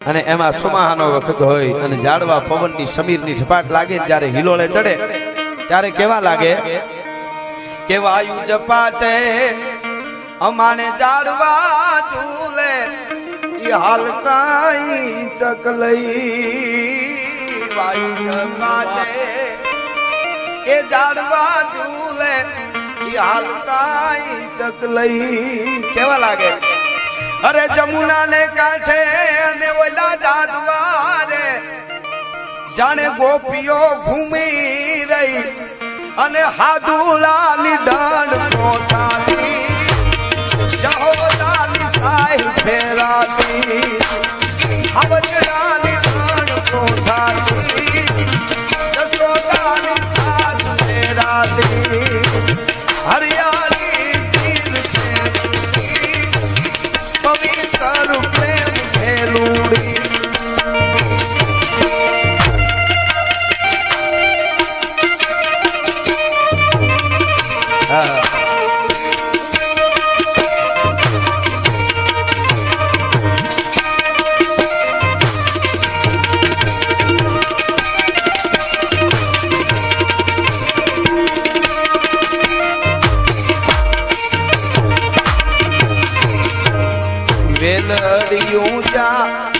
અને એમાં સુમાહાનો વખત હોય અને ઝાડવા પવનની સમીરની ઝપાટ લાગે જ્યારે હિલોળે ચડે, ત્યારે કેવા લાગે? કે વાયુ ઝપાટે અમાને ઝાડવા ઝૂલે ઈ હાલતાઈ ચકલઈ વાયુ ઝપાટે. એ ઝાડવા ઝૂલે ઈ હાલતાઈ ચકલઈ કેવા લાગે? અરે જમુના ને કાંઠે અને જાદવારે જાણે ગોપીઓ ઘૂમી રહી અને હાદુલાની દંડ પોતાની જહોલાની સાઈ ફેરાતી chegar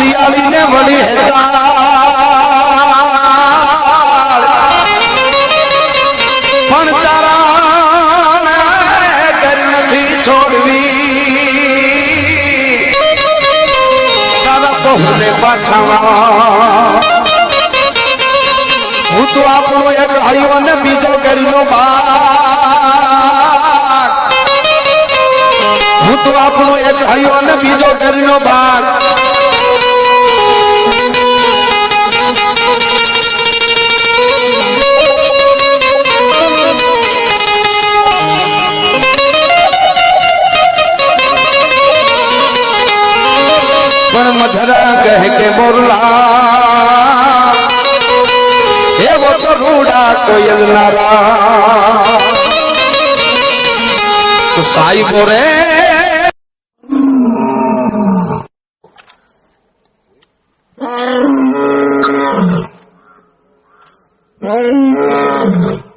હરિયાળી ને વળી હેતાળ. પણ ચારાને કરી નથી છોડવી. તારા બહુને પાછાવા હું તો આપણો એક હરિયો ને બીજો કરીનો બાગ હું તો આપણો એક હૈયો ને બીજો કરીનો ભાગ કહે મોરલા એવો તો રૂડા કોયલ નારા તો સાહેબો રે Mm-hmm.